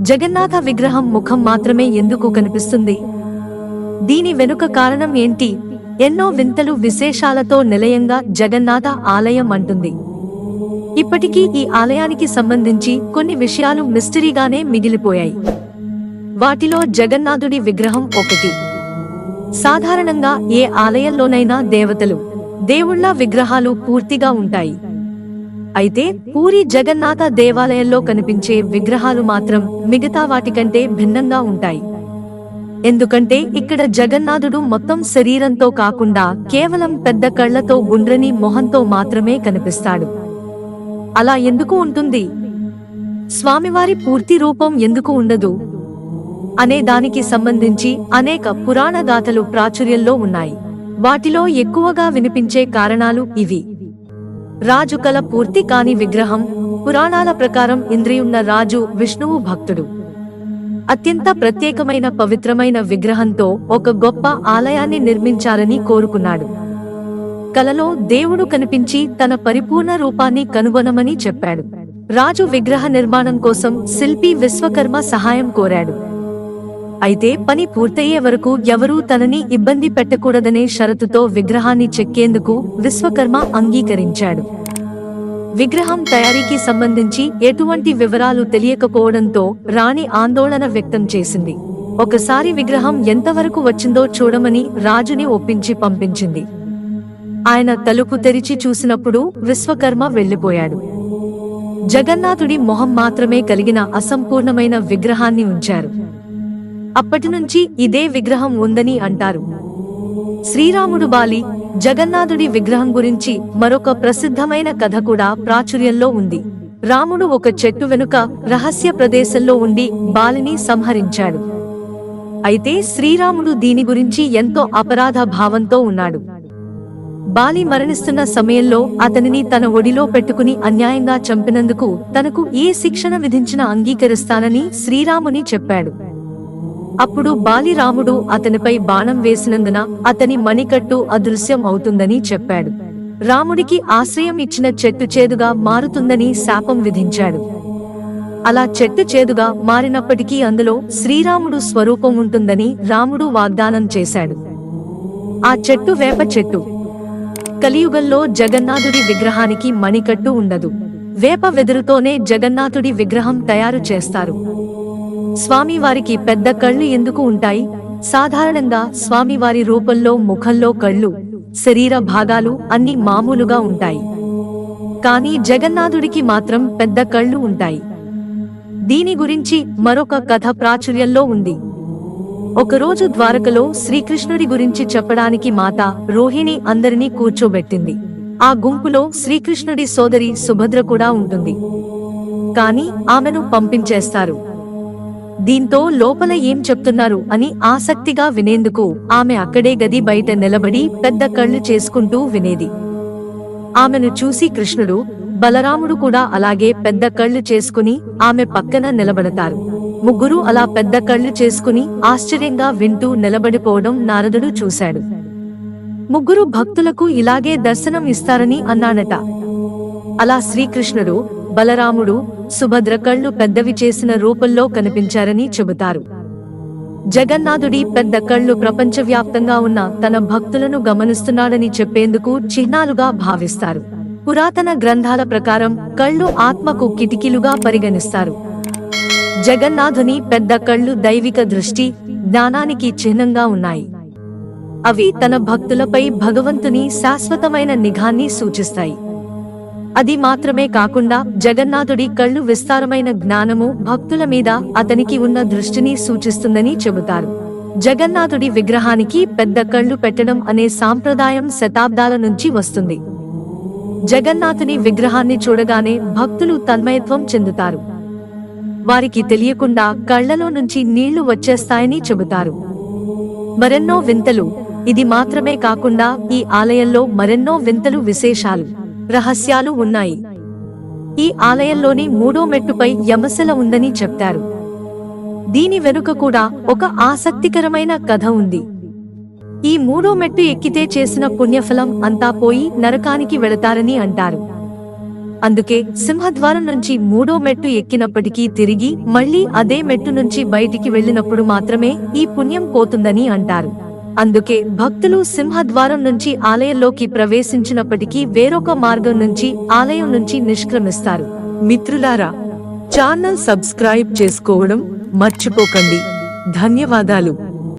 జగన్నాథ విగ్రహం ముఖం మాత్రమే ఎందుకు కనిపిస్తుంది? దీని వెనుక కారణం ఏంటి? ఎన్నో వింతలు విశేషాలతో నిలయంగా జగన్నాథ ఆలయం అంటుంది. ఇప్పటికీ ఈ ఆలయానికి సంబంధించి కొన్ని విషయాలు మిస్టరీగానే మిగిలిపోయాయి. వాటిలో జగన్నాథుడి విగ్రహం ఒకటి. సాధారణంగా ఏ ఆలయంలోనైనా దేవతలు దేవుళ్ళ విగ్రహాలు పూర్తిగా ఉంటాయి. అయితే పూరి జగన్నాథ దేవాలయంలో కనిపించే విగ్రహాలు మాత్రం మిగతా వాటికంటే భిన్నంగా ఉంటాయి. ఎందుకంటే ఇక్కడ జగన్నాథుడు మొత్తం శరీరంతో కాకుండా కేవలం పెద్ద కళ్ళతో గుండ్రని మొహంతో మాత్రమే కనిపిస్తాడు. అలా ఎందుకు ఉంటుంది? స్వామివారి పూర్తి రూపం ఎందుకు ఉండదు? అనే దానికి సంబంధించి అనేక పురాణ గాథలు ప్రాచుర్యంలో ఉన్నాయి. వాటిలో ఎక్కువగా వినిపించే కారణాలు ఇవి. రాజు కల పూర్తి కాని విగ్రహం పురాణాల ప్రకారం ఇంద్రియున్న రాజు విష్ణువు భక్తుడు. అత్యంత ప్రత్యేకమైన పవిత్రమైన విగ్రహంతో ఒక గొప్ప ఆలయాన్ని నిర్మించాలని కోరుకున్నాడు. కలలో దేవుడు కనిపించి తన పరిపూర్ణ రూపాన్ని కనుగొనమని చెప్పాడు. రాజు విగ్రహ నిర్మాణం కోసం శిల్పి విశ్వకర్మ సహాయం కోరాడు. అయితే పని పూర్తయ్యే వరకు ఎవరూ తనని ఇబ్బంది పెట్టకూడదనే షరతుతో విగ్రహాన్ని చెక్కేందుకు విశ్వకర్మ అంగీకరించాడు. విగ్రహం తయారీకి సంబంధించి ఎటువంటి వివరాలు తెలియకపోవడంతో రాణి ఆందోళన వ్యక్తం చేసింది. ఒకసారి విగ్రహం ఎంతవరకు వచ్చిందో చూడమని రాజుని ఒప్పించి పంపించింది. ఆయన తలుపు తెరిచి చూసినప్పుడు విశ్వకర్మ వెళ్ళిపోయాడు జగన్నాథుడి మొహం మాత్రమే కలిగిన అసంపూర్ణమైన విగ్రహాన్ని ఉంచారు. అప్పటి నుంచి ఇదే విగ్రహం ఉందని అంటారు. శ్రీరాముడు బాలి జగన్నాథుడి విగ్రహం గురించి మరొక ప్రసిద్ధమైన కథ కూడా ప్రాచుర్యంలో ఉంది. రాముడు ఒక చెట్టు వెనుక రహస్య ప్రదేశంలో ఉండి బాలిని సంహరించాడు. అయితే శ్రీరాముడు దీని గురించి ఎంతో అపరాధ భావంతో ఉన్నాడు. బాలి మరణిస్తున్న సమయంలో అతనిని తన ఒడిలో పెట్టుకుని అన్యాయంగా చంపినందుకు తనకు ఏ శిక్షణ విధించినా అంగీకరిస్తానని శ్రీరాముని చెప్పాడు. అప్పుడు బాలిరాముడు అతనిపై బాణం వేసినందున అతని మణికట్టు అదృశ్యం అవుతుందని చెప్పాడు. రాముడికి ఆశ్రయం ఇచ్చిన చెట్టు చేదుగా మారుతుందని శాపం విధించాడు. అలా చెట్టు చేదుగా మారినప్పటికీ అందులో శ్రీరాముడు స్వరూపం ఉంటుందని రాముడు వాగ్దానం చేశాడు. ఆ చెట్టు వేప చెట్టు. కలియుగంలో జగన్నాథుడి విగ్రహానికి మణికట్టు ఉండదు. వేప వెదురుతోనే జగన్నాథుడి విగ్రహం తయారు చేస్తారు. స్వామివారికి పెద్ద కళ్ళు ఎందుకు ఉంటాయి? సాధారణంగా స్వామివారి రూపంలో ముఖంలో కళ్ళు శరీర భాగాలు అన్ని మామూలుగా ఉంటాయి. కానీ జగన్నాథుడికి మాత్రం పెద్ద కళ్ళు ఉంటాయి. దీని గురించి మరొక కథ ప్రాచుర్యంలో ఉంది. ఒకరోజు ద్వారకలో శ్రీకృష్ణుడి గురించి చెప్పడానికి మాత రోహిణి అందరినీ కూర్చోబెట్టింది. ఆ గుంపులో శ్రీకృష్ణుడి సోదరి సుభద్ర కూడా ఉంటుంది. కాని ఆమెను పంపించేస్తారు. దీంతో లోపల ఏం చెప్తున్నారు అని ఆసక్తిగా వినేందుకు ఆమె అక్కడే గది బయట నిలబడి పెద్ద కళ్ళు చేసుకుంటూ వినేది. ఆమెను చూసి కృష్ణుడు బలరాముడు కూడా అలాగే పెద్ద కళ్ళు చేసుకుని ఆమె పక్కన నిలబడతారు. ముగ్గురు అలా పెద్ద కళ్ళు చేసుకుని ఆశ్చర్యంగా వింటూ నిలబడిపోవడం నారదుడు చూశాడు. ముగ్గురు భక్తులకు ఇలాగే దర్శనం ఇస్తారని అన్నాడట. అలా శ్రీకృష్ణుడు బలరాముడు సుభద్ర కళ్ళు పెద్దవి చేసిన రూపంలో కనిపించారని చెబుతారు. జగన్నాథుడి పెద్ద కళ్ళు ప్రపంచవ్యాప్తంగా ఉన్న తన భక్తులను గమనిస్తున్నాడని చెప్పేందుకు చిహ్నాలుగా భావిస్తారు. పురాతన గ్రంథాల ప్రకారం కళ్ళు ఆత్మకు కిటికీలుగా పరిగణిస్తారు. జగన్నాథుని పెద్ద కళ్ళు దైవిక దృష్టి జ్ఞానానికి చిహ్నంగా ఉన్నాయి. అవి తన భక్తులపై భగవంతుని శాశ్వతమైన నిఘాన్ని సూచిస్తాయి. అది మాత్రమే కాకుండా జగన్నాథుడి కళ్ళు విస్తారమైన జ్ఞానము భక్తుల మీద అతనికి ఉన్న దృష్టిని సూచిస్తుందని చెబుతారు. జగన్నాథుడి విగ్రహానికి పెద్ద కళ్ళు పెట్టడం అనే సాంప్రదాయం శతాబ్దాల నుంచి వస్తుంది. జగన్నాథుని విగ్రహాన్ని చూడగానే భక్తులు తన్మయత్వం చెందుతారు. వారికి తెలియకుండా కళ్ళలో నుంచి నీళ్ళు వచ్చేస్తాయని చెబుతారు. మరెన్నో వింతలు ఇది మాత్రమే కాకుండా ఈ ఆలయంలో మరెన్నో వింతలు విశేషాలు. రహస్యాలు ఉన్నాయి. ఈ ఆలయంలోని మూడో మెట్టుపై యమశల ఉందని చెప్తారు. దీని వెనుక కూడా ఒక ఆసక్తికరమైన కథ ఉంది. ఈ మూడో మెట్టు ఎక్కితే చేసిన పుణ్యఫలం అంతా పోయి నరకానికి వెళతారని అంటారు. అందుకే సింహద్వారం నుంచి మూడో మెట్టు ఎక్కినప్పటికీ తిరిగి మళ్ళీ అదే మెట్టు నుంచి బయటికి వెళ్ళినప్పుడు మాత్రమే ఈ పుణ్యం పోతుందని అంటారు. అందుకే భక్తులు సింహద్వారం నుంచి ఆలయంలోకి ప్రవేశించినప్పటికీ వేరొక మార్గం నుంచి ఆలయం నుంచి నిష్క్రమిస్తారు. మిత్రులారా ఛానల్ సబ్స్క్రైబ్ చేసుకోవడం మర్చిపోకండి. ధన్యవాదాలు.